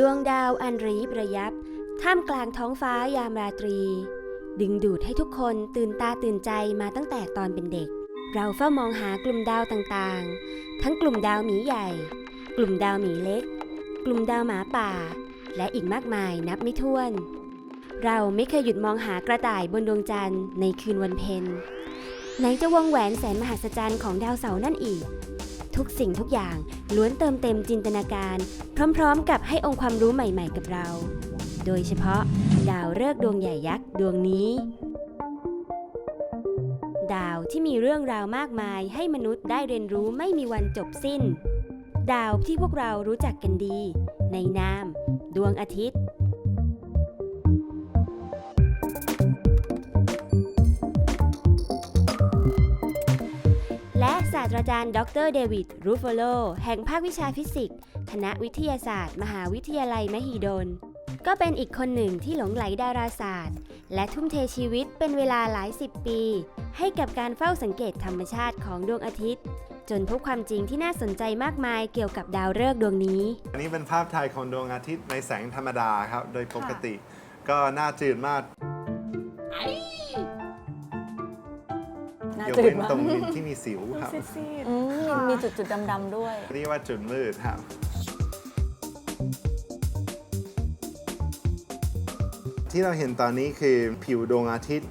ดวงดาวอันระยิบระยับ ท่ามกลางท้องฟ้ายามราตรี ดึงดูดให้ทุกคนตื่นตาตื่นใจมาตั้งแต่ตอนเป็นเด็ก เราเฝ้ามองหากลุ่มดาวต่างๆ ทั้งกลุ่มดาวหมีใหญ่ กลุ่มดาวหมีเล็ก กลุ่มดาวหมาป่า และอีกมากมายนับไม่ถ้วน เราไม่เคยหยุดมองหากระต่ายบนดวงจันทร์ในคืนวันเพ็ญไหนจะวงแหวนแสนมหัศจรรย์ของดาวเสาร์นั่นอีก ทุกสิ่งทุกอย่างล้วนเติมเต็มจินตนาการ พร้อมๆ กับให้องค์ความรู้ใหม่ๆกับเรา โดยเฉพาะ ดาวฤกษ์ดวงใหญ่ยักษ์ดวงนี้ ดาวที่มีเรื่องราวมากมายให้มนุษย์ได้เรียนรู้ไม่มีวันจบสิ้น ดาวที่พวกเรารู้จักกันดี ในนาม ดวงอาทิตย์าสตราจารย์ดรเดวิดรูฟโฟโลแห่งภาควิชาฟิสิกส์ คณะวิทยาศาสตร์ มหาวิทยาลัยมหิดล ก็เป็นอีกคนหนึ่งที่หลงไหลดาราศาสตร์ และทุ่มเทชีวิตเป็นเวลาหลายสิบปี ให้กับการเฝ้าสังเกตธรรมชาติของดวงอาทิตย์ จนพบความจริงที่น่าสนใจมากมายเกี่ยวกับดาวฤกษ์ดวงนี้ อันนี้เป็นภาพถ่ายของดวงอาทิตย์ในแสงธรรมดาครับ โดยปกติ ก็น่าจืดมาก น่ายกจืดเว้นมากตรงที่มีสิวครับซีดอืมมีจุดๆดำๆด้วย เรียกว่าจุดมืดครับ ที่เราเห็นตอนนี้คือผิวดวงอาทิตย์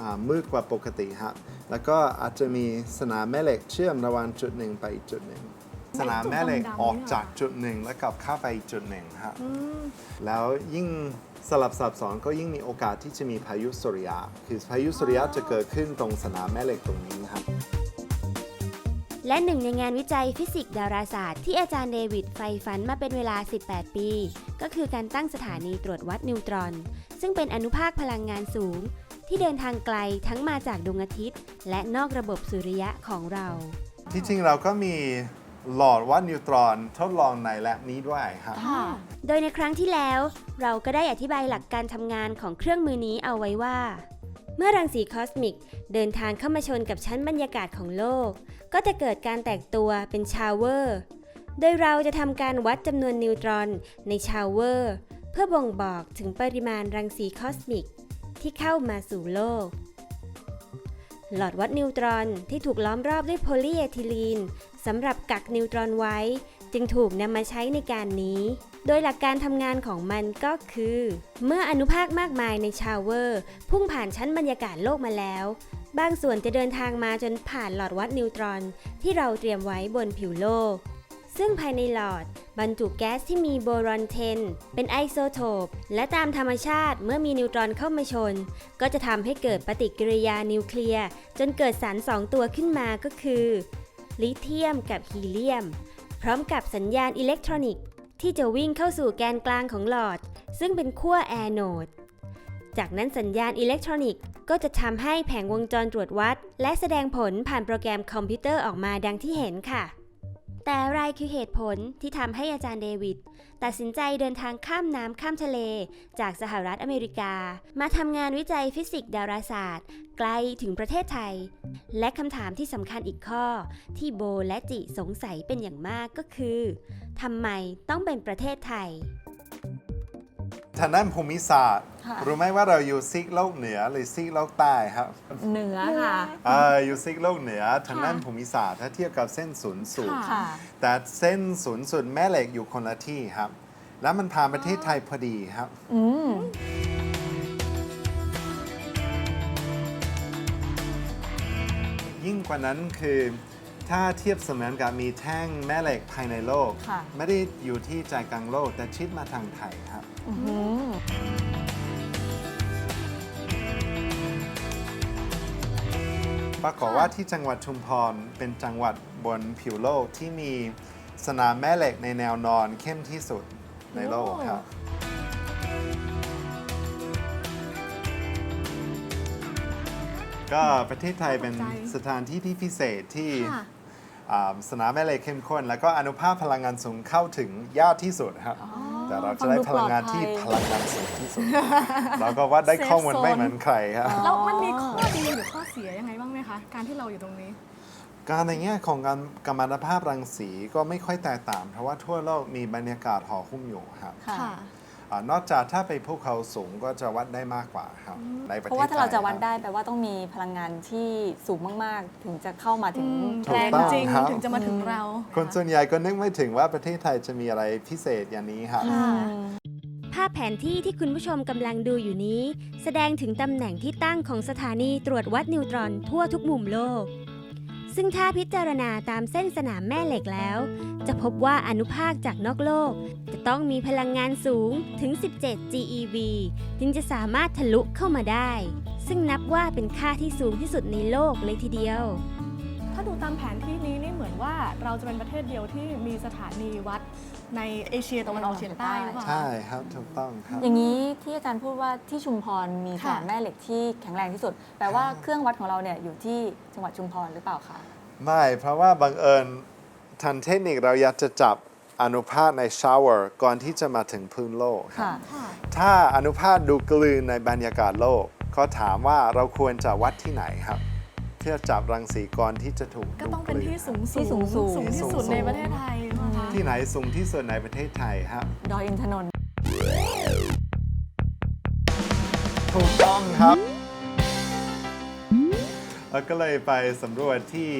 อ่ามืดกว่าปกติครับแล้วก็อาจจะมีสนามแม่เหล็กเชื่อมระหว่างจุดหนึ่งไปอีกจุดหนึ่ง สนามแม่เหล็กออกจากจุดหนึ่งแล้วกลับเข้าไปอีกจุดหนึ่งครับแล้วยิ่งสลับซับซ้อนก็ยิ่งมีโอกาสที่จะมีพายุสุริยะ คือพายุสุริยะจะเกิดขึ้นตรงสนามแม่เหล็กตรงนี้ครับ และหนึ่งในงานวิจัยฟิสิกส์ดาราศาสตร์ที่อาจารย์เดวิดใฝ่ฝันมาเป็นเวลา 18 ปี ก็คือการตั้งสถานีตรวจวัดนิวตรอน ซึ่งเป็นอนุภาคพลังงานสูง ที่เดินทางไกลทั้งมาจากดวงอาทิตย์ และนอกระบบสุริยะของเรา ที่จริงเราก็มี หลอดวัดนิวตรอนทดลองในแลบนี้ด้วยครับ ค่ะ โดยในครั้งที่แล้ว เราก็ได้อธิบายหลักการทำงานของเครื่องมือนี้เอาไว้ว่า เมื่อรังสีคอสมิก เดินทางเข้ามาชนกับชั้นบรรยากาศของโลก ก็จะเกิดการแตกตัวเป็นชาวเวอร์ โดยเราจะทำการวัดจำนวนนิวตรอนในชาวเวอร์ เพื่อบ่งบอกถึงปริมาณรังสีคอสมิก ที่เข้ามาสู่โลก หลอดวัดนิวตรอนที่ถูกล้อมรอบด้วยโพลีเอทิลีนสำหรับกักนิวตรอนไว้ จึงถูกนำมาใช้ในการนี้ โดยหลักการทำงานของมันก็คือ เมื่ออนุภาคมากมายในชาวเวอร์ พุ่งผ่านชั้นบรรยากาศโลกมาแล้ว บางส่วนจะเดินทางมาจนผ่านหลอดวัดนิวตรอน ที่เราเตรียมไว้บนผิวโลก ซึ่งภายในหลอด บรรจุแก๊สที่มีโบรอน10เป็นไอโซโทป และตามธรรมชาติเมื่อมีนิวตรอนเข้ามาชน ก็จะทำให้เกิดปฏิกิริยานิวเคลียร์ จนเกิดสารสองตัวขึ้นมาก็คือ ลิเธียมกับฮีเลียม พร้อมกับสัญญาณอิเล็กทรอนิกส์ที่จะวิ่งเข้าสู่แกนกลางของหลอด ซึ่งเป็นขั้วแอโนด จากนั้นสัญญาณอิเล็กทรอนิกส์ก็จะทำให้แผงวงจรตรวจวัด และแสดงผลผ่านโปรแกรมคอมพิวเตอร์ออกมาดังที่เห็นค่ะ แต่อะไรคือเหตุผลที่ทำให้อาจารย์เดวิดตัดสินใจเดินทางข้ามน้ำข้ามทะเล จากสหรัฐอเมริกา มาทำงานวิจัยฟิสิกส์ดาราศาสตร์ ไกลถึงประเทศไทย และคำถามที่สำคัญอีกข้อ ที่โบและจิสงสัยเป็นอย่างมากก็คือทำไมต้องเป็นประเทศไทย ทางด้านภูมิศาสตร์ ค่ะ รู้ไหมว่าเราอยู่ซีกโลกเหนือหรือซีกโลกใต้ครับเหนือค่ะอ่าอยู่ซีกโลกเหนือทางด้านภูมิศาสตร์ถ้าเทียบกับเส้นศูนย์สูตร ค่ะ แต่เส้นศูนย์สูตรแม่เหล็กอยู่คนละที่ครับ แล้วมันผ่านประเทศไทยพอดีครับ อืม ยิ่งกว่านั้นคือ ถ้าเทียบเสมือนกับมีแท่งแม่เหล็กภายในโลก ค่ะ ไม่ได้อยู่ที่ใจกลางโลกแต่ชิดมาทางไทยครับ อื้อหือปรากฏว่าที่จังหวัดชุมพรเป็นจังหวัดบนผิวโลกที่มีสนามแม่เหล็กในแนวนอนเข้มที่สุดในโลกครับ ก็ประเทศไทยเป็นตกใจสถานที่ที่พิเศษที่ ค่ะอ่า สนามแม่เหล็กเข้มข้น แล้วก็อนุภาคพลังงานสูงเข้าถึงยากที่สุดครับแต่เราจะได้พลังงานที่พลังงานสูงที่สุดเราก็ว่าได้ข้อมูลไม่เหมือนใครครับแล้วมันมีข้อดีหรือข้อเสียยังไงบ้างไหมคะ การที่เราอยู่ตรงนี้ การในแง่ของการกัมมันตภาพรังสีก็ไม่ค่อยแตกต่างเพราะว่าทั่วโลกมีบรรยากาศห่อหุ้มอยู่ครับค่ะค่ะ อานอกจากถ้าไปภูเขาสูงก็จะวัดได้มากกว่าครับในประเพเทศราะว่าถ้าเราจะวัดไทยได้แปลว่าต้องมีพลังงานที่สูงมากๆ ถึงจะเข้ามาถึงถูกแรงต้องจริงครับถึงจะมาถึงเรา คนส่วนใหญ่ก็นึกไม่ถึงว่าประเทศไทยจะมีอะไรพิเศษอย่างนี้ครับค่ะภาพแผนที่ที่คุณผู้ชมกำลังดูอยู่นี้ แสดงถึงตำแหน่งที่ตั้งของสถานีตรวจวัดนิวตรอนทั่วทุกมุมโลก ซึ่งถ้าพิจารณาตามเส้นสนามแม่เหล็กแล้ว จะพบว่าอนุภาคจากนอกโลกจะ ต้องมีพลังงานสูงถึง 17 GeV จึงจะสามารถทะลุเข้ามาได้ ซึ่งนับว่าเป็นค่าที่สูงที่สุดในโลกเลยทีเดียว ถ้าดูตามแผนที่นี้นี่เหมือนว่าเราจะเป็นประเทศเดียวที่มีสถานีวัดในเอเชียตะวันออกเฉียงใต้หรือเปล่าคะใช่ครับถูกต้องครับ อย่างนี้ที่อาจารย์พูดว่าที่ชุมพรมีสค่ะนามแม่เหล็กที่แข็งแรงที่สุด แปลว่าเครื่องวัดของเราเนี่ยอยู่ที่จังหวัดชุมพรหรือเปล่าคะ ไม่ เพราะว่าบังเอิญทันเทคนิคเราอยากจะจับ อนุภาคในชาวเวอร์ก่อนที่จะมาถึงพื้นโลกครับค่ะค่ะ ถ้าอนุภาคดูกลืนในบรรยากาศโลกเขาถามว่าเราควรจะวัดที่ไหนครับเพื่อจับรังสีก่อนที่จะถูกก็ดูต้องดเป็นกลืที่สูงที่สูงสูง สูงที่สุดในประเทศไทยนะคะที่ไหนสูงที่สุดในประเทศไทยครับ ดอยอินทนนท์ถูกต้องครับ แล้วก็เลยไปสำรวจที่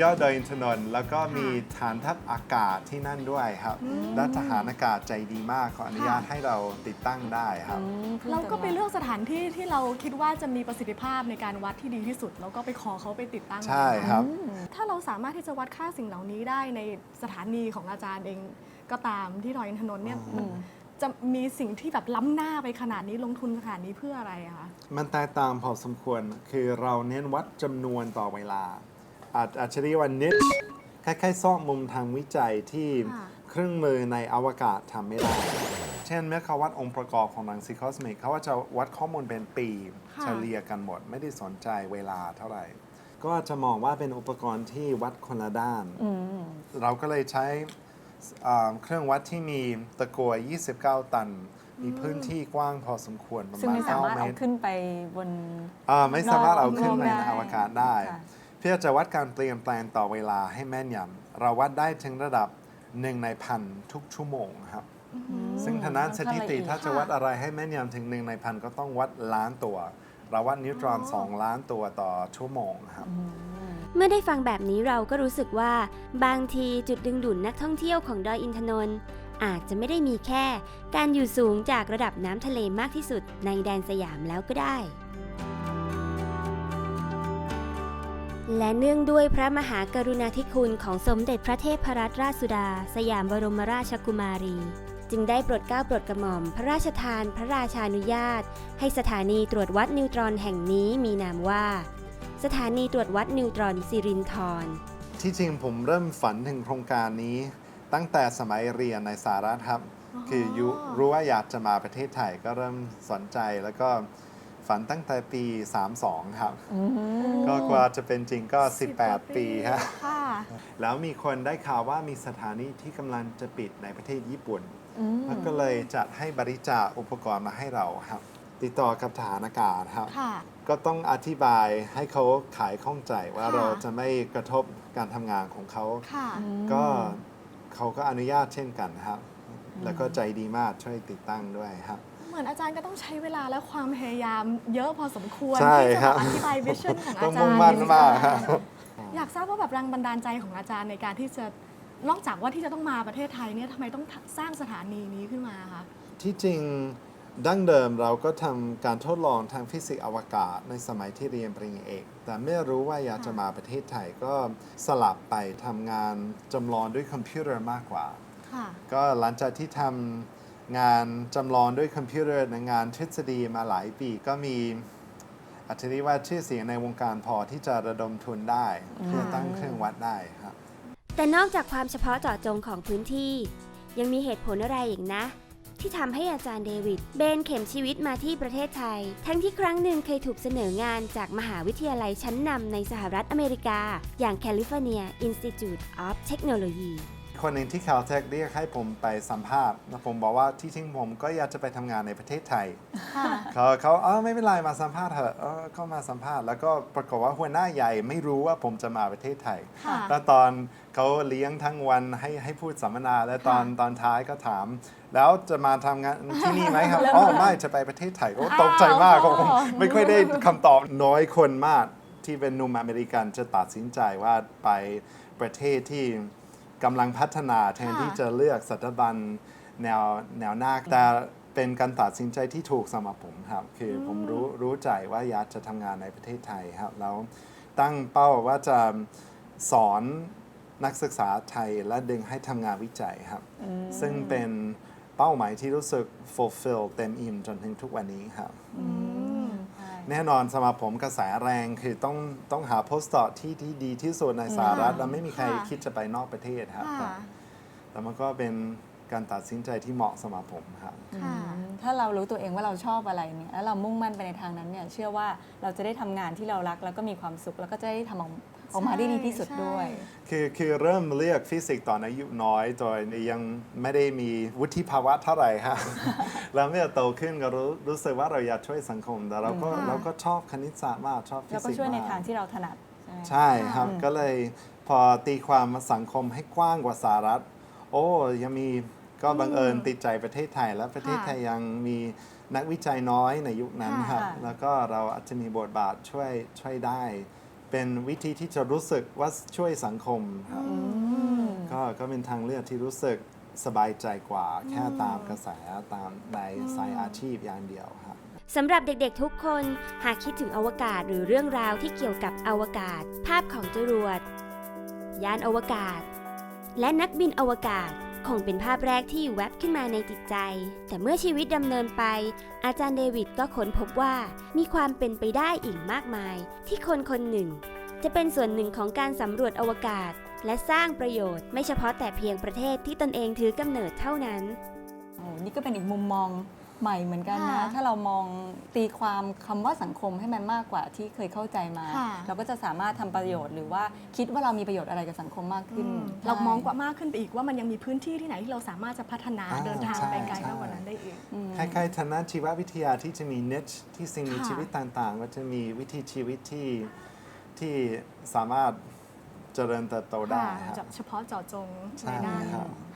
ยอดดอยอินทนนท์แล้วก็มีฐานทัพอากาศที่นั่นด้วยครับ และทหารอากาศใจดีมากขออนุญาตให้เราติดตั้งได้ครับอืมพิ่งเราก็ไปจะมาเลือกสถานที่ที่เราคิดว่าจะมีประสิทธิภาพในการวัดที่ดีที่สุด แล้วก็ไปขอเขาไปติดตั้งใช่ครับ ถ้าเราสามารถที่จะวัดค่าสิ่งเหล่านี้ได้ในสถานีของอาจารย์เองก็ตามที่ดอยอินทนนท์เนี่ยมันจะมีสิ่งที่แบบล้ำหน้าไปขนาดนี้ลงทุนขนาดนี้เพื่ออะไรอะคะ มันแตกต่างพอสมควรคือเราเน้นวัดจำนวนต่อเวลา อาจอาจจะเรียกว่า niche คล้ายๆซอกมุมทางวิจัยที่ค่ะเครื่องมือในอวกาศทำไม่ได้ เช่นเมื่อเขาวัดองค์ประกอบของรังสีคอสมิกเขาว่าจะวัดข้อมูลเป็นปีค่ะ เฉลี่ยกันหมด ไม่ได้สนใจเวลาเท่าไหร่ ก็จะมองว่าเป็นอุปกรณ์ที่วัดคนละด้าน อืม เราก็เลยใช้อ่าเครื่องวัดที่มีตะกัว 29 ตัน มีพื้นที่กว้างพอสมควรประซึ่งมาณไม่สามารถ9เมเอาตรขึ้นไปบน อ่าไม่สามารถเอาขึ้นไปนอกในได้อวกาศได้ ค่ะ เพื่อจะวัดการเปลี่ยนแปลงต่อเวลาให้แม่นยำเราวัดได้ถึงระดับ1ในพันทุกชั่วโมงครับ ซึ่งทางด้านสถิติค่อนข้างละเอียดถ้าจะวัดอะไรให้แม่นยำถึง1ในพันก็ต้องวัดล้านตัว เราวัดนิวตรอน2ล้านตัวต่อชั่วโมงครับ เมื่อได้ฟังแบบนี้เราก็รู้สึกว่า บางทีจุดดึงดูดนักท่องเที่ยวของดอยอินทนนท์อาจจะไม่ได้มีแค่ การอยู่สูงจากระดับน้ำทะเลมากที่สุดในแดนสยามแล้วก็ได้ และเนื่องด้วยพระมหากรุณาธิคุณของสมเด็จพระเทพรัตนราชสุดา สยามบรมราชกุมารี จึงได้โปรดเกล้าโปรดกระหม่อม พระราชทานพระราชานุญาต ให้สถานีตรวจวัดนิวตรอนแห่งนี้มีนามว่า สถานีตรวจวัดนิวตรอนสิรินธรที่จริงผมเริ่มฝันถึงโครงการนี้ ตั้งแต่สมัยเรียนในสหรัฐครับ คือยุรู้ว่าอยากจะมาประเทศไทยก็เริ่มสนใจแล้วก็ ฝันตั้งแต่ปี 32 ครับก็กว่าจะเป็นจริงก็ 18 ปีฮะค่ะ แล้วมีคนได้ข่าวว่ามีสถานีที่กำลังจะปิดในประเทศญี่ปุ่น อืมแล้วก็เลยจัดให้บริจาคอุปกรณ์มาให้เราครับ ติดต่อกับทหารอากาศครับ ค่ะ ก็ต้องอธิบายให้เขาขายข้องใจว่าค่ะ เราจะไม่กระทบการทำงานของเขา ค่ะก็เขาก็อนุญาตเช่นกันครับ แล้วก็ใจดีมากช่วยติดตั้งด้วยครับ เหมือนอาจารย์ก็ต้องใช้เวลาและความพยายามเยอะพอสมควรใช่ที่จะครับมาอธิบายวิชั่นของอาต้องจารมุ่งย์มั่นใมากครับ อยากทราบว่าแบบแรงบันดาลใจของอาจารย์ในการที่จะนอกจากว่าที่จะต้องมาประเทศไทยเนี่ยทำไมต้องสร้างสถานีนี้ขึ้นมาคะ ที่จริงดั้งเดิมเราก็ทำการทดลองทางฟิสิกส์อวกาศในสมัยที่เรียนปริญญาเอก แต่ไม่รู้ว่าอยากจะมาประเทศไทยก็สลับไปทำงานจำลองด้วยคอมพิวเตอร์มากกว่า ค่ะ ก็หลังจากที่ทำ งานจำลองด้วยคอมพิวเตอร์ในงานทฤษฎีมาหลายปีก็มีอัจฉริยะชื่อเสียงในวงการพอที่จะระดมทุนได้ เพื่อตั้งเครื่องวัดได้ครับ แต่นอกจากความเฉพาะเจาะจงของพื้นที่ ยังมีเหตุผลอะไรอีกนะ ที่ทำให้อาจารย์เดวิดเบนเข็มชีวิตมาที่ประเทศไทย ทั้งที่ครั้งหนึ่งเคยถูกเสนองานจากมหาวิทยาลัยชั้นนำในสหรัฐอเมริกา อย่าง California Institute of Technology คนหนึ่งที่ Caltech เรียกให้ผมไปสัมภาษณ์แล้วผมบอกว่าที่จริงผมก็อยากจะไปทำงานในประเทศไทย ค่ะ เขาเขาเออไม่เป็นไรมาสัมภาษณ์เถอะเออก็มาสัมภาษณ์แล้วก็ปรากฏว่าหัวหน้าใหญ่ไม่รู้ว่าผมจะมาประเทศไทย ค่ะ แล้วตอนเขาเลี้ยงทั้งวันให้ให้พูดสัมมนา แล้วตอนค่ะตอนท้ายก็ถาม แล้วจะมาทำงานที่นี่ไหมครับ อ๋อไม่จะไปประเทศไทยก็ตกใจมากอ้าว ผมไม่ค่อยได้คำตอบน้อยคนมากที่เป็นหนุ่มอเมริกันจะตัดสินใจว่าไปประเทศที่ กำลังพัฒนาแทนค่ะ ที่จะเลือกสถาบันแนวแนวหน้าแต่เป็นการตัดสินใจที่ถูกสำหรับผมครับ คือผมรู้รู้ใจว่าอยากจะทำงานในประเทศไทยครับแล้วตั้งเป้าว่าจะสอนนักศึกษาไทยและดึงให้ทำงานวิจัยครับ ซึ่งเป็นเป้าหมายที่รู้สึก fulfill เต็มอิ่มจนถึงทุกวันนี้ครับใช่ แน่นอนสำหรับผมกระแสแรงคือต้องต้องหา postdoc ที่ที่ดีที่สุดในสหรัฐค่ะแล้วไม่มีใครค่ะคิดจะไปนอกประเทศครับค่ะ แล้วมันก็เป็นการตัดสินใจที่เหมาะสำหรับผมครับ ค่ะถ้าเรารู้ตัวเองว่าเราชอบอะไรเนี่ยแล้วเรามุ่งมั่นไปในทางนั้นเนี่ยเชื่อว่าเราจะได้ทำงานที่เรารักแล้วก็มีความสุขแล้วก็จะได้ทำออก ออกมาได้ดีที่สุดด้วย คือคือเริ่มเลือกฟิสิกส์ตอนอายุน้อยโดยยังไม่ได้มีวุฒิภาวะเท่าไหร่ครับแล้วเมื่อโตขึ้นก็รู้รู้สึกว่าเราอยากช่วยสังคมแต่เราก็ค่ะเราก็ชอบคณิตศาสตร์มากชอบฟิแล้วก็สิกส์ช่วยในมากทางที่เราถนัดใช่ไหมใช่ครับก็เลยพอตีความสังคมให้กว้างกว่าสหรัฐ โอ้ยังมีก็บังเอิญติดใจประเทศไทย และประเทศไทยยังมีนักวิจัยน้อยในยุคนั้นครับค่ะแล้วก็เราอาจจะมีบทบาทช่วยช่วยได้ เป็นวิธีที่จะรู้สึกว่าช่วยสังคมครับก็ก็เป็นทางเลือกที่รู้สึกสบายใจกว่า แค่ตามกระแสตามในสายอาชีพอย่างเดียวครับสำหรับเด็กๆทุกคนหากคิดถึงอวกาศหรือเรื่องราวที่เกี่ยวกับอวกาศ ภาพของจรวด ยานอวกาศ และนักบินอวกาศ คงเป็นภาพแรกที่แวบขึ้นมาในจิตใจ แต่เมื่อชีวิตดำเนินไป อาจารย์เดวิดก็ค้นพบว่ามีความเป็นไปได้อีกมากมาย ที่คนคนหนึ่ง จะเป็นส่วนหนึ่งของการสำรวจอวกาศ และสร้างประโยชน์ ไม่เฉพาะแต่เพียงประเทศที่ตนเองถือกำเนิดเท่านั้น โอ้นี่ก็เป็นอีกมุมมอง ใหม่เหมือนกันนะ ค่ะถ้าเรามองตีความคำว่าสังคมให้มันมากกว่าที่เคยเข้าใจมา ค่ะ เราก็จะสามารถทำประโยชน์หรือว่าคิดว่าเรามีประโยชน์อะไรกับสังคมมากขึ้น อืมใช่เรามองกว่ามากขึ้นไปอีกว่ามันยังมีพื้นที่ที่ไหนที่เราสามารถจะพัฒนาอ่าเดินทางใช่ไปไกลใช่ มากกว่านั้นได้อีกอืมคล้ายๆทางด้านชีววิทยาที่จะมี niche ที่สิ่งมีค่ะ ชีวิตต่างๆ ก็จะมีวิธีชีวิตที่ที่สามารถเจริญเติบโตได้ค่ะครับ เฉพาะเจาะจงใช่ในด้าน ครับค่ะ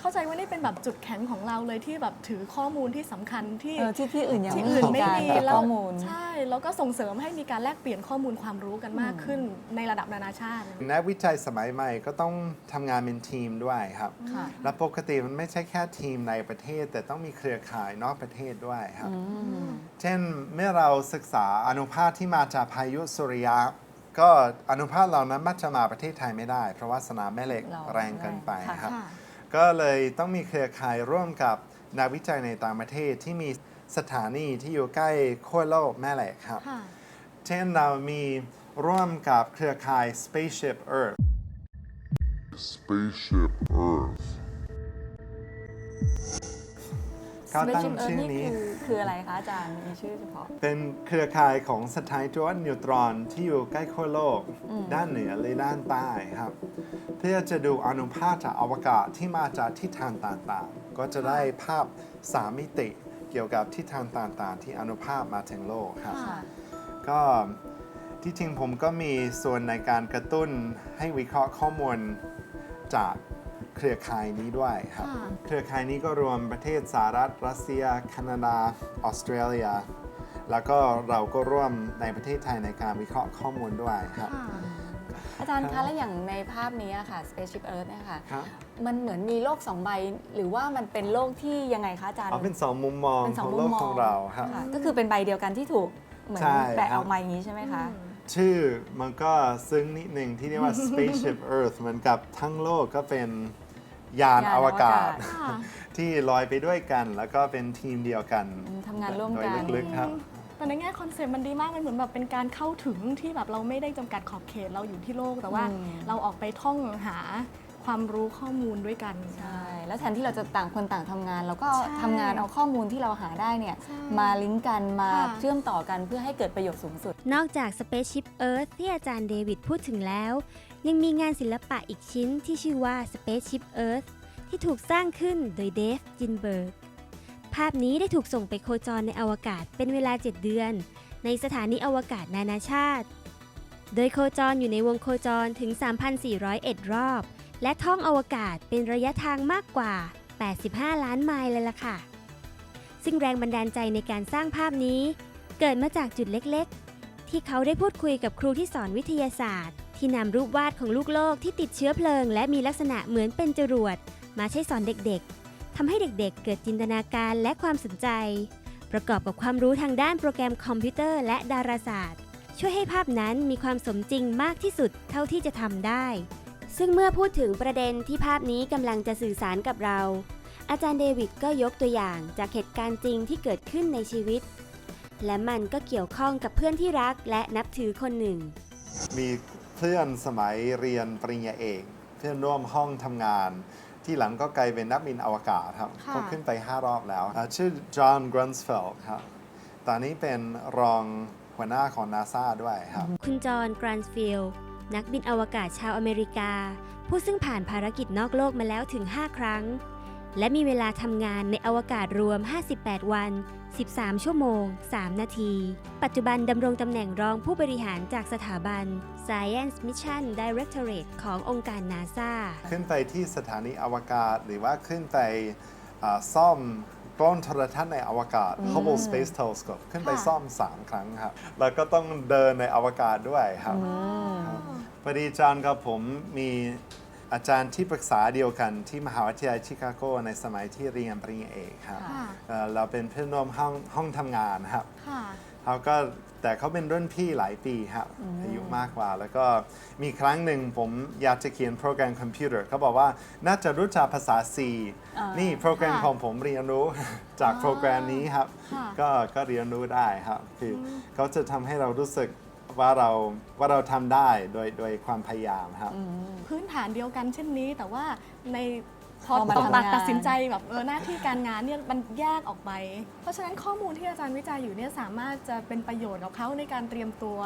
เข้าใจว่านี่เป็นแบบจุดแข็งของเราเลยที่แบบถือข้อมูลที่สำคัญที่เออที่ที่อื่นยังที่ไม่อื่นมีไม่การมีเก็บแล้วข้อมูลใช่แล้วก็ส่งเสริมให้มีการแลกเปลี่ยนข้อมูลความรู้กันมากขึ้นในระดับนานาชาตินักวิจัยสมัยใหม่ก็ต้องทำงานเป็นทีมด้วยครับค่ะและปกติมันไม่ใช่แค่ทีมในประเทศ แต่ต้องมีเครือข่ายนอกประเทศด้วยครับเช่นเมื่อเราศึกษาอนุภาคที่มาจากพายุสุริยะก็อนุภาคเหล่านั้นมักจะมาประเทศไทยไม่ได้ เพราะว่าสนามแม่เหล็กเราแรงเกินไปค่ะครับค่ะ ก็เลยต้องมีเครือข่ายร่วมกับนักวิจัยในต่างประเทศที่มีสถานีที่อยู่ใกล้ขั้วโลกแม่เหล็กครับ ค่ะ เช่นเรามีร่วมกับเครือข่าย Spaceship Earth Spaceship Earth. เขาตั้ง Spaceship Earth ชื่อนี้คือคืออะไรคะอาจารย์ มีชื่อเฉพาะ เป็นเครือข่ายของสถานีตรวจนิวตรอนที่อยู่ใกล้ขั้วโลก ด้านเหนือหรือด้านใต้ครับ เพื่อจะดูอนุภาคจากอวกาศที่มาจากทิศทางต่างๆ ก็จะได้ภาพสามมิติเกี่ยวกับทิศทางต่างๆ ที่อนุภาคมาถึงโลกครับค่ะก็ที่จริงผมก็มีส่วนในการกระตุ้นให้วิเคราะห์ข้อมูลจาก เครือข่ายนี้ด้วยครับ ค่ะ เครือข่ายนี้ก็รวมประเทศสหรัฐ รัสเซีย แคนาดา ออสเตรเลีย แล้วก็เราก็ร่วมในประเทศไทยในการวิเคราะห์ข้อมูลด้วยครับ ค่ะอาจารย์คะแล้วอย่างในภาพนี้อะค่ะ Spaceship Earth เนี่ยค่ะ ครับ มันเหมือนมีโลกสองใบ หรือว่ามันเป็นโลกที่ยังไงคะอาจารย์ เอาเป็นสองมุมมองเป็นสขอองงมุโลมกมอง ของเราครับ ค่ะก็คือเป็นใบเดียวกันที่ถูกเหมือนใช่แปะครับ ออกมาอย่างนี้ใช่ไหมคะ ชื่อมันก็ซึ้งนิดหนึ่งที่เรียกว่า Spaceship Earth เหมือนกับทั้งโลกก็เป็น ยานยานออววกาศกาศ ค่ะที่ลอยไปด้วยกัน แล้วก็เป็นทีมเดียวกันอืมทำงานร่วมกัน โดยลึกๆครับ แต่ในแง่คอนเซ็ปต์มันดีมากมันเหมือนแบบเป็นการเข้าถึงที่แบบเราไม่ได้จำกัดขอบเขตเราอยู่ที่โลกแต่ว่า อืม เราออกไปท่องหาคความรู้ข้อมูลด้วยกัน ใช่แล้วแทนที่เราจะต่างคนต่างทำงาน เราก็ใช่ทำงานเอาข้อมูลที่เราหาได้เนี่ยใช่มาลิงก์กันมาค่ะ เชื่อมต่อกันเพื่อให้เกิดประโยชน์สูงสุด นอกจาก Spaceship Earth ที่อาจารย์เดวิดพูดถึงแล้ว ยังมีงานศิลปะอีกชิ้นที่ชื่อว่า Spaceship Earth ที่ถูกสร้างขึ้นโดยเดฟจินเบิร์ก ภาพนี้ได้ถูกส่งไปโคจรในอวกาศเป็นเวลา 7 เดือน ในสถานีอวกาศนานาชาติ โดยโคจรอยู่ในวงโคจรถึง 3,401 รอบ และท่องอวกาศเป็นระยะทางมากกว่า 85 ล้านไมล์เลยล่ะค่ะ ซึ่งแรงบันดาลใจในการสร้างภาพนี้ เกิดมาจากจุดเล็กๆ ที่เขาได้พูดคุยกับครูที่สอนวิทยาศาสตร์ ที่นำรูปวาดของลูกโลกที่ติดเชื้อเพลิง และมีลักษณะเหมือนเป็นจรวด มาใช้สอนเด็กๆทำให้เด็กๆ เกิดจินตนาการและความสนใจ ประกอบกับความรู้ทางด้านโปรแกรมคอมพิวเตอร์และดาราศาสตร์ ช่วยให้ภาพนั้นมีความสมจริงมากที่สุดเท่าที่จะทำได้ ซึ่งเมื่อพูดถึงประเด็นที่ภาพนี้กำลังจะสื่อสารกับเรา อาจารย์เดวิดก็ยกตัวอย่างจากเหตุการณ์จริงที่เกิดขึ้นในชีวิต และมันก็เกี่ยวข้องกับเพื่อนที่รักและนับถือคนหนึ่งมี เพื่อนสมัยเรียนปริญญาเอกเพื่อนร่วมห้องทำงาน ที่หลังก็กลายเป็นนักบินอวกาศครับค่ะ ก็ขึ้นไป 5 รอบแล้วอ่าชื่อจอห์นกรันสเฟลด์ครับตอนนี้เป็นรองหัวหน้าของนาซาด้วยครับ คุณจอห์นกรันฟิลด์นักบินอวกาศชาวอเมริกา ผู้ซึ่งผ่านภารกิจนอกโลกมาแล้วถึง 5 ครั้ง และมีเวลาทำงานในอวกาศรวม 58 วัน 13 ชั่วโมง 3 นาที ปัจจุบันดำรงตำแหน่งรองผู้บริหารจากสถาบัน Science Mission Directorate ขององค์การนาซาขึ้นไปที่สถานีอวกาศ หรือว่าขึ้นไปอ่าซ่อมกล้องโทรทัศน์ในอวกาศ Hubble Space Telescope ขึ้นไปค่ะซ่อม 3 ครั้งครับ แล้วก็ต้องเดินในอวกาศด้วยครับครับพอดีอาจารย์กับผมมี อาจารย์ที่ปรึกษาเดียวกันที่มหาวิทยาลัยชิคาโกในสมัยที่เรียนปริญญาเอกครับค่ะ เอ่อเราเป็นเพื่อนร่วมห้องห้องทำงานครับ ค่ะ เขาก็แต่เขาเป็นรุ่นพี่หลายปีครับอายุมากกว่า แล้วก็มีครั้งหนึ่งผมอยากจะเขียนโปรแกรมคอมพิวเตอร์เขาบอกว่าน่าจะรู้จักภาษา C อ่านี่นี่โปรแกรมค่ะของผมเรียนรู้ จากโปรแกรมนี้ครับ ค่ะก็ก็เรียนรู้ได้ครับ คืออเขาจะทำให้เรารู้สึก ว่าเราว่าเราทำได้โดยโดยความพยายามครับ พื้นฐานเดียวกันเช่นนี้แต่ว่าในพพออมาตกทำงาน ตัดสินใจแบบเออหน้าที่การงานเนี่ยมันแยกออกไป เพราะฉะนั้นข้อมูลที่อาจารย์วิจัยอยู่เนี่ยสามารถจะเป็นประโยชน์กับเขาในการเตรียมตัว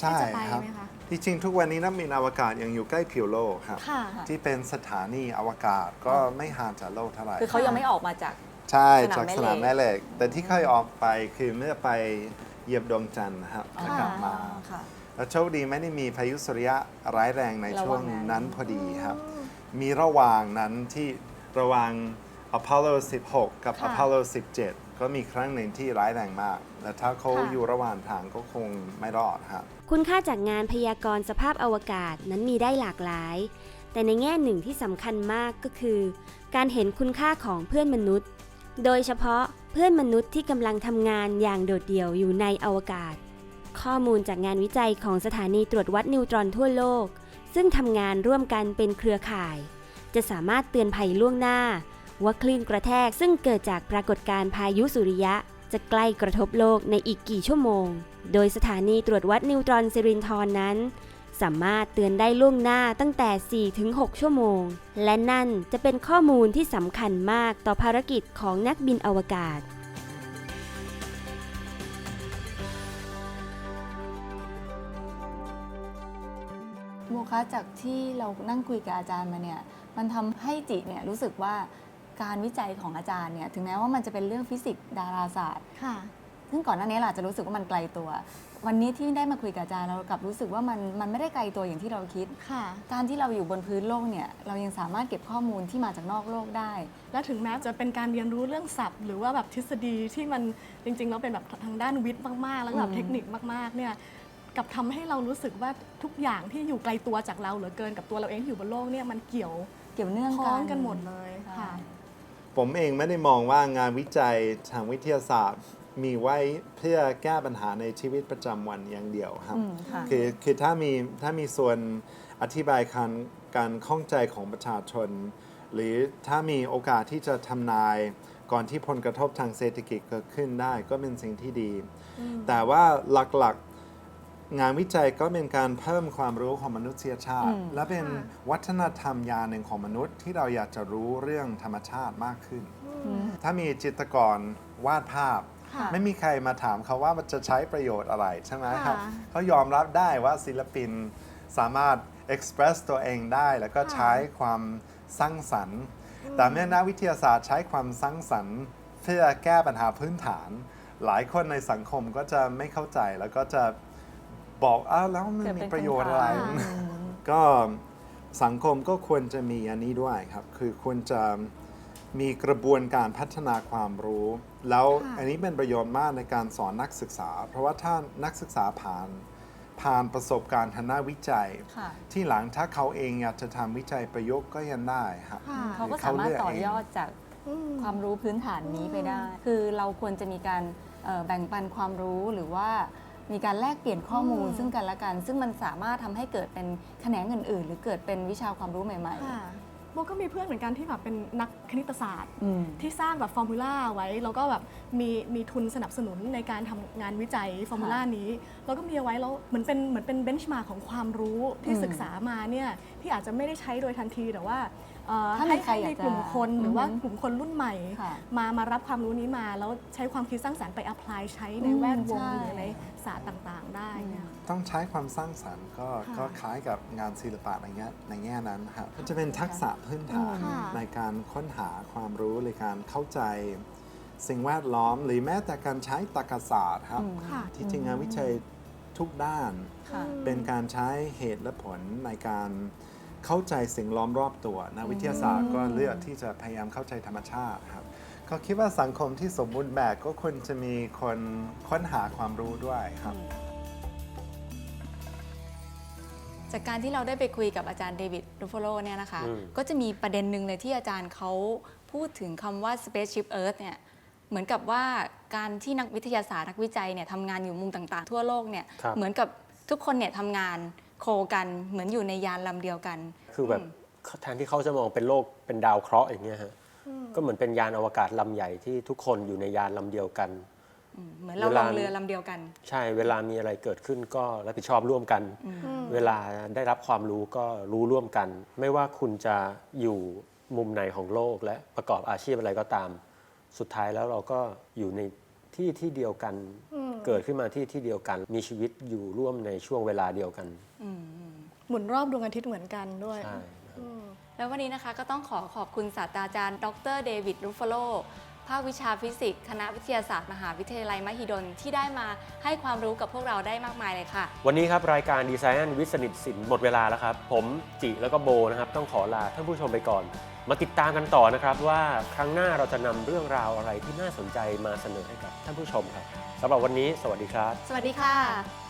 ใช่ที่จะไปครับ ไหมคะที่จริงทุกวันนี้นักบินอวกาศยังอยู่ใกล้ผิวโลกครับ ค่ะ ที่เป็นสถานีอวกาศก็ไม่ห่างจากโลกเท่าไหร่ คือเขายังไม่ออกมาจาก ใช่สนามจากแม่สนามเหล็ก แม่เหล็ก แต่ที่เคยออกไปคือเมื่อไป เหยียบดวงจันทร์นะครับแล้วกลับมา ค่ะ แล้วโชคดีไม่ได้มีพายุสุริยะร้ายแรงในระช่หวว่างงนั้นนั้นพอดีครับ มีระหว่างนั้นที่ระหว่างอพอลโล 16 กับค่ะอพอลโล 17 ก็มีครั้งหนึ่งที่ร้ายแรงมาก และถ้าเขาค่ะ อยู่ระหว่างทางก็คงไม่รอดครับ คุณค่าจากงานพยากรณ์สภาพอวกาศนั้นมีได้หลากหลาย แต่ในแง่หนึ่งที่สำคัญมากก็คือ การเห็นคุณค่าของเพื่อนมนุษย์ โดยเฉพาะเพื่อนมนุษย์ที่กำลังทำงานอย่างโดดเดี่ยวอยู่ในอวกาศ ข้อมูลจากงานวิจัยของสถานีตรวจวัดนิวตรอนทั่วโลก ซึ่งทำงานร่วมกันเป็นเครือข่าย จะสามารถเตือนภัยล่วงหน้า ว่าคลื่นกระแทกซึ่งเกิดจากปรากฏการณ์พายุสุริยะ จะใกล้กระทบโลกในอีกกี่ชั่วโมง โดยสถานีตรวจวัดนิวตรอนซิรินทรนั้น สามารถเตือนได้ล่วงหน้าตั้งแต่ 4-6 ชั่วโมง และนั่นจะเป็นข้อมูลที่สำคัญมากต่อภารกิจของนักบินอวกาศ โมคะจากที่เรานั่งคุยกับอาจารย์มาเนี่ย มันทำให้จิเนี่ยรู้สึกว่าการวิจัยของอาจารย์เนี่ย ถึงแม้ว่ามันจะเป็นเรื่องฟิสิกส์ดาราศาสตร์ ค่ะ ซึ่งก่อนหน้านี้เราอาจจะรู้สึกว่ามันไกลตัว วันนี้ที่ได้มาคุยกับอาจารย์เรากลับรู้สึกว่ามันมันไม่ได้ไกลตัวอย่างที่เราคิด ค่ะ การที่เราอยู่บนพื้นโลกเนี่ยเรายังสามารถเก็บข้อมูลที่มาจากนอกโลกได้ และถึงแม้จะเป็นการเรียนรู้เรื่องศัพท์ หรือว่าแบบทฤษฎีที่มันจริงๆแล้วเป็นแบบทางด้านวิทย์มากๆ แล้วก็แบอืบมเทคนิคมากๆเนี่ยกลับทำให้เรารู้สึกว่าทุกอย่างที่อยู่ไกลตัวจากเราเหลือเกินกับตัวเราเองที่อยู่บนโลกเนี่ยมันเกี่ยวเกี่ยวเนื่องพ้กัอนงกันหมดเลยใช่ค่ะ ผมเองไม่ได้มองว่างานวิจัยทางวิทยาศาสตร์ มีไว้เพื่อแก้ปัญหาในชีวิตประจำวันอย่างเดียวครับอืมค่ะคือคือถ้ามีถ้ามีส่วนอธิบายการการข้องใจของประชาชน หรือถ้ามีโอกาสที่จะทำนายก่อนที่ผลกระทบทางเศรษฐกิจเกิดขึ้นได้ก็เป็นสิ่งที่ดี แต่ว่าหลักๆงานวิจัยก็เป็นการเพิ่มความรู้ของมนุษยชาติอืมและเป็นค่ะวัฒนธรรมอย่างหนึ่งของมนุษย์ ที่เราอยากจะรู้เรื่องธรรมชาติมากขึ้นอืมถ้ามีจิตรกรวาดภาพ ค่ะไม่มีใครมาถามเขาว่ามันจะใช้ประโยชน์อะไรใช่ไหมครับค่ะเขายอมรับได้ว่าศิลปินสามารถ express ตัวเองได้ แล้วก็ค่ะใช้ความสร้างสรรค์ แต่เมื่อนักวิทยาศาสตร์ใช้ความสร้างสรรค์ เพื่อแก้ปัญหาพื้นฐาน หลายคนในสังคมก็จะไม่เข้าใจแล้วก็จะบอกอ้าวแล้วมันเกิดมีเป็นประโยชน์อะไรคำถาม ก็สังคมก็ควรจะมีอันนี้ด้วยครับ คือควรจะมีกระบวนการพัฒนาความรู้ แล้วค่ะอันนี้เป็นประโยชน์มากในการสอนนักศึกษา เพราะว่าถ้านักศึกษาผ่านผ่านประสบการณ์ทางด้านวิจัยค่ะที่หลังถ้าเขาเองอยากจะทำวิจัยประยุกต์ก็ยังได้ครับค่ะเขาก็สามารถต่อยอดจากอืมความรู้พื้นฐานนี้ไปได้ คือเราควรจะมีการเอ่อแบ่งปันความรู้หรือว่ามีการแลกเปลี่ยนข้อมูลอืมซึ่งกันและกัน ซึ่งมันสามารถทำให้เกิดเป็นแขนงอื่น ๆ หรือเกิดเป็นวิชาความรู้ใหม่ค่ะ โบก็มีเพื่อนเหมือนกันที่แบบเป็นนักคณิตศาสตร์ๆอืมที่สร้างแบบฟอร์มูลาไว้ แล้วก็แบบมีมีทุนสนับสนุนในการทำงานวิจัยฟอร์มูลานี้แล้วก็มีเอาไว้แล้วเหมือนเป็นเหมือนเป็นเบนช์มาของความรู้ที่อืมศึกษามาเนี่ยที่อาจจะไม่ได้ใช้โดยทันทีแต่ว่า เอ่อถ้ามีให้ใครให้อยากในจะกลุ่มคนหรือว่าอือฮึกลุ่มคนรุ่นใหม่ ค่ะมามารับความรู้นี้มา แล้วใช้ความคิดสร้างสรรค์ไปอัพพลายใช้ในอืมแวดวงใช่ หรือในศาสตร์ต่างๆ ได้เนี่ย ต้องใช้ความสร้างสรรค์ก็ค่ะก็คล้ายกับงานศิลปะในแง่ในแง่นั้นครับมันจะเป็นทักษะพื้นฐานค่ะในการค้นหาความรู้ในการเข้าใจ สิ่งแวดล้อมหรือแม้แต่การใช้ตรรกศาสตร์ครับอืมค่ะ ที่จริงงานวิจัยทุกด้าน ค่ะ เป็นการใช้เหตุและผลในการ เข้าใจสิ่งล้อมรอบตัวนักวิทยาศาสตร์ก็เลือกที่จะพยายามเข้าใจธรรมชาติครับก็คิดว่าสังคมที่สมบูรณ์แบบก็ควรจะมีคนค้นหาความรู้ด้วยครับ จากการที่เราได้ไปคุยกับอาจารย์เดวิดรูฟโลเนี่ยนะคะ อืม ก็จะมีประเด็นหนึ่งเลยที่อาจารย์เขาพูดถึงคำว่า spaceship Earth เนี่ยเหมือนกับว่าการที่นักวิทยาศาสตร์นักวิจัยเนี่ยทำงานอยู่มุมต่างๆ ทั่วโลกเนี่ยครับ เหมือนกับทุกคนเนี่ยทำงาน โคกันเหมือนอยู่ในยานลำเดียวกัน คือแบบแทนที่เขาจะมองเป็นโลกเป็นดาวเคราะห์อย่างเงี้ยฮะก็เหมือนเป็นยานอวกาศลำใหญ่ที่ทุกคนอยู่ในยานลำเดียวกันอืมเหมือนเราเวลลางเรือลำเดียวกัน ใช่เวลามีอะไรเกิดขึ้นก็รับผิดชอบร่วมกัน เวลาได้รับความรู้ก็รู้ร่วมกัน ไม่ว่าคุณจะอยู่มุมไหนของโลกและประกอบอาชีพอะไรก็ตาม สุดท้ายแล้วเราก็อยู่ในที่ที่เดียวกัน เกิดขึ้นมาที่ที่เดียวกัน มีชีวิตอยู่ร่วมในช่วงเวลาเดียวกันหมุนรอบดวงอาทิตย์เหมือนกันด้วยใช่แล้ววันนี้นะคะก็ต้องขอขอบคุณศาสตราจารย์ ดรเดวิดรูฟโลภาควิชาฟิสิกส์คณะวิทยาศาสตร์มหาวิทยาลัยมหิดลที่ได้มาให้ความรู้กับพวกเราได้มากมายเลยค่ะ วันนี้ครับรายการดีไซน์วิทย์สนิทสินหมดเวลาแล้วครับ ผมจิแล้วก็โบนะครับ ต้องขอลาท่านผู้ชมไปก่อน มาติดตามกันต่อนะครับว่าครั้งหน้าเราจะนำเรื่องราวอะไรที่น่าสนใจมาเสนอให้กับท่านผู้ชมครับสำหรับวันนี้ สวัสดีครับ สวัสดีค่ะ